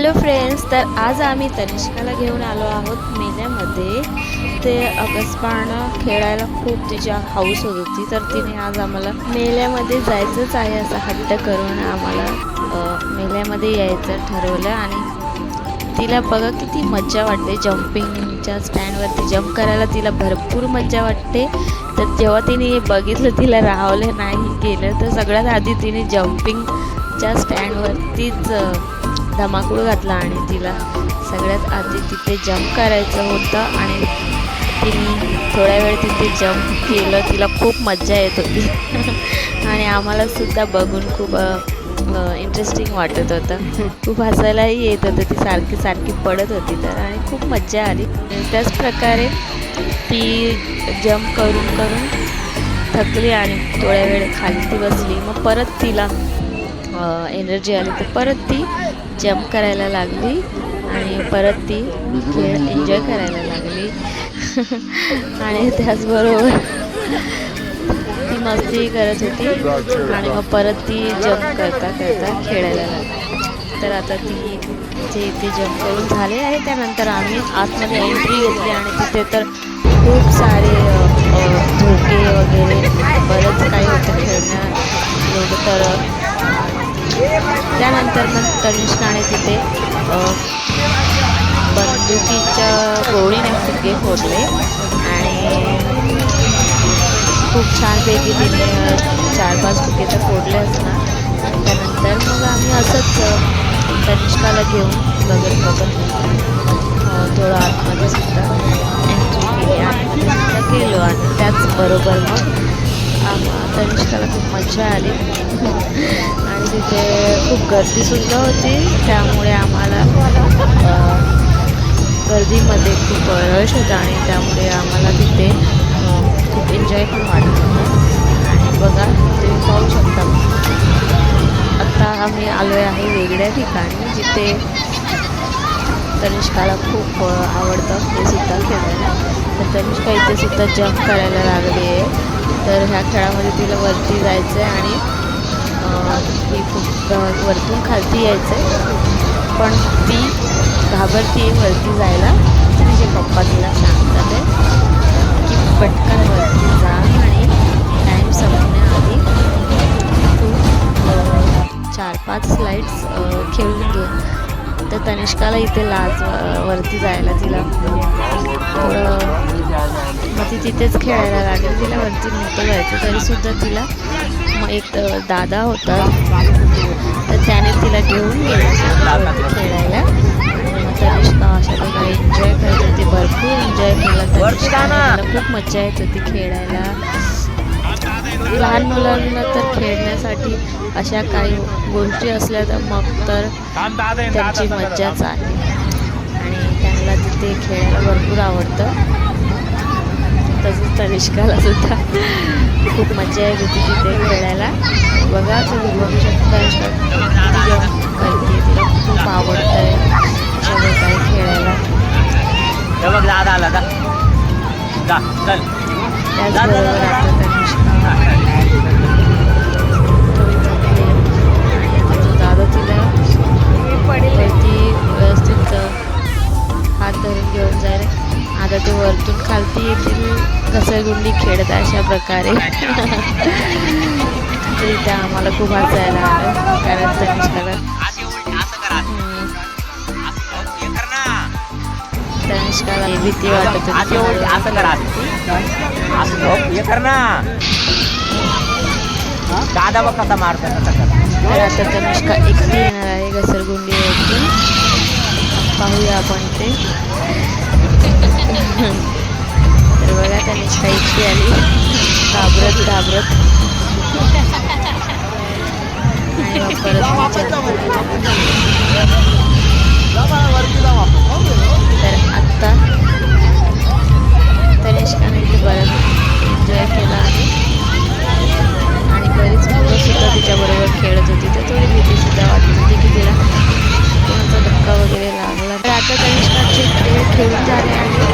Hello friends तर आज आम्ही तनिष्काला घेऊन आलो आहोत मेल्यामध्ये. ते अकस्मानं खेळायला खूप तिच्या हाऊस होत होती तर तिने आज आम्हाला मेल्यामध्ये जायचंच आहे असा हट्ट करून आम्हाला मेल्यामध्ये यायचं ठरवलं. आणि तिला बघा किती मज्जा वाटते जम्पिंगच्या स्टँडवरती जम्प करायला तिला भरपूर मज्जा वाटते. तर जेव्हा तिने हे बघितलं तिला राहवलं नाही गेलं तर सगळ्यात आधी तिने जम्पिंगच्या स्टँडवरतीच धमाकूळ घातला आणि तिला सगळ्यात आधी तिथे जम्प करायचं होतं आणि तिने थोड्या वेळ तिथे जम्प केलं. तिला खूप मज्जा येत होती. आणि आम्हालासुद्धा बघून खूप इंटरेस्टिंग वाटत होतं. खूप हसायलाही येत होतं. ती सारखी सारखी पडत होती तर आणि खूप मज्जा आली. त्याच प्रकारे ती जम्प करून करून थकली आणि थोड्या वेळ खाली ती बसली. मग परत तिला एनर्जी आली. तर परत ती जम्प करायला लागली आणि परत ती खेळ एन्जॉय करायला लागली. आणि त्याचबरोबर ती मस्ती करत होती. आणि मग परत ती जम्प करता करता खेळायला लागली. तर आता ती जे इथे जम्प करून झाले आहे त्यानंतर आम्ही आतमध्ये एंट्री घेतली आणि तिथे तर खूप सारे झोके वगैरे बरंच काही होतं खेळण्या एवढं तर त्यानंतर मग तनिष्काने तिथे बंदुकीच्या गोळीने फुगे फोडले आणि खूप छानपैकी तिने चार पाच फुगे तर फोडले असणार. आणि त्यानंतर मग आम्ही असंच तनिष्काला घेऊन बघत बघत थोडं आतमध्ये सुद्धा एंट्री केली आतमध्ये सुद्धा गेलो आणि त्याचबरोबर मग आता तनिष्काला खूप मजा आली. आणि तिथे खूप गर्दीसुद्धा होती. त्यामुळे आम्हाला गर्दीमध्ये खूप रश होता आणि त्यामुळे आम्हाला तिथे खूप एन्जॉय पण वाटत होतं. आणि बघा तुम्ही पाहू शकता. आत्ता आम्ही आलो आहे वेगळ्या ठिकाणी जिथे तनिष्काला खूप आवडतं. हे सुद्धा खेळायला तर तनिष्का इथे सुद्धा जम्प करायला लागली आहे. तर ह्या खेळामध्ये तिला वरती जायचं आहे आणि ती खूप वरतून खालती यायचं आहे पण ती घाबरती आहे वरती जायला. तिचे पप्पा तिला सांगतात आहे की पटकन वरती जा आणि टाईम संपण्याआधी तू चार पाच स्लाईड्स खेळून घे. तर तनिष्काला इथे लाज वरती जायला तिला थोडं ती तिथेच खेळायला लागेल. तिला वरती नव्हतं जायचं तरीसुद्धा तिला मग एक दादा होता. तर त्याने तिला घेऊन गेला. खेळायला. तनिष्का अशा प्रकारे एन्जॉय करत होती. भरपूर एन्जॉय केला तनिष्काने तिला खूप मजा येत होती खेळायला. लहान मुलांना तर खेळण्यासाठी अशा काही गोष्टी असल्या तर मग तर त्यांची मज्जाच आहे. आणि त्यांना तिथे खेळायला भरपूर आवडतं. तसंच तनिष्काला सुद्धा खूप मजा येत होती तिथे खेळायला. बघा तुम्ही बघू शकता. करते तिला खूप आवडतं आहे प्रकारे खेळायला बघ दादा आला जा चल. त्याचबरोबर आता तनिष्का दादा तिला वरती व्यवस्थित हात धरून घेऊन जाईल आता ते वरतून खालती येतील घसरगुंडी खेळत अशा प्रकारे. इथे आम्हाला खूप हसायला आलं कारण तनिष्काला तनिष्काला भीती वाटत होती. दादा बघ कसा मारतो तसा कर. तर आता तनिष्का एकटी येणार आहे घसरगुंडीवरती. पाहूया आपण इथे बघा तनिष्का एकटी आली घाबरत घाबरत. तर आत्ता तनिष्काने इथे बरंच एन्जॉय केला आहे. आणि बरीच मुलं सुद्धा तिच्याबरोबर खेळत होती. तर थोडी भीतीसुद्धा वाटत होती की तिला कोणाचा धक्का वगैरे लागला. तर आता तनिष्काचे खेळ खेळून झाले आणि